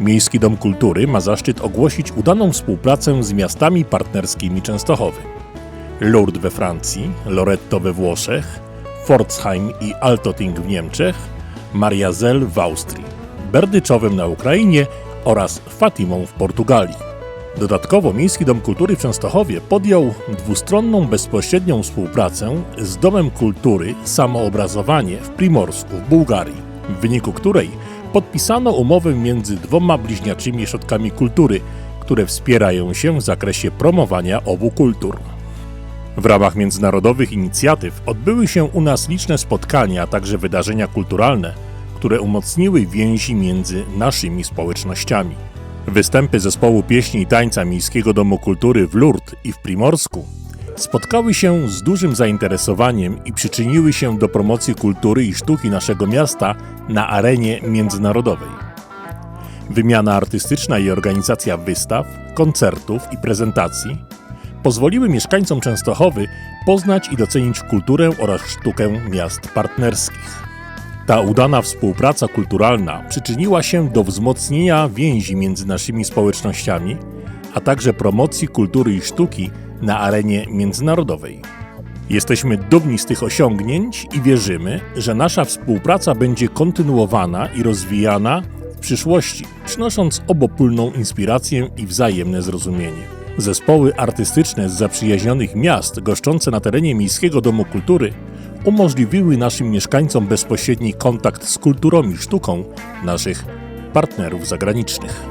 Miejski Dom Kultury ma zaszczyt ogłosić udaną współpracę z miastami partnerskimi Częstochowy. Lourdes we Francji, Loretto we Włoszech, Pforzheim i Altoting w Niemczech, Mariazel w Austrii, Berdyczowem na Ukrainie oraz Fatimą w Portugalii. Dodatkowo Miejski Dom Kultury w Częstochowie podjął dwustronną bezpośrednią współpracę z Domem Kultury Samoobrazowanie w Primorsku w Bułgarii, w wyniku której podpisano umowę między dwoma bliźniaczymi ośrodkami kultury, które wspierają się w zakresie promowania obu kultur. W ramach międzynarodowych inicjatyw odbyły się u nas liczne spotkania, a także wydarzenia kulturalne, które umocniły więzi między naszymi społecznościami. Występy zespołu pieśni i tańca Miejskiego Domu Kultury w Lourdes i w Primorsku spotkały się z dużym zainteresowaniem i przyczyniły się do promocji kultury i sztuki naszego miasta na arenie międzynarodowej. Wymiana artystyczna i organizacja wystaw, koncertów i prezentacji pozwoliły mieszkańcom Częstochowy poznać i docenić kulturę oraz sztukę miast partnerskich. Ta udana współpraca kulturalna przyczyniła się do wzmocnienia więzi między naszymi społecznościami, a także promocji kultury i sztuki na arenie międzynarodowej. Jesteśmy dumni z tych osiągnięć i wierzymy, że nasza współpraca będzie kontynuowana i rozwijana w przyszłości, przynosząc obopólną inspirację i wzajemne zrozumienie. Zespoły artystyczne z zaprzyjaźnionych miast goszczące na terenie Miejskiego Domu Kultury umożliwiły naszym mieszkańcom bezpośredni kontakt z kulturą i sztuką naszych partnerów zagranicznych.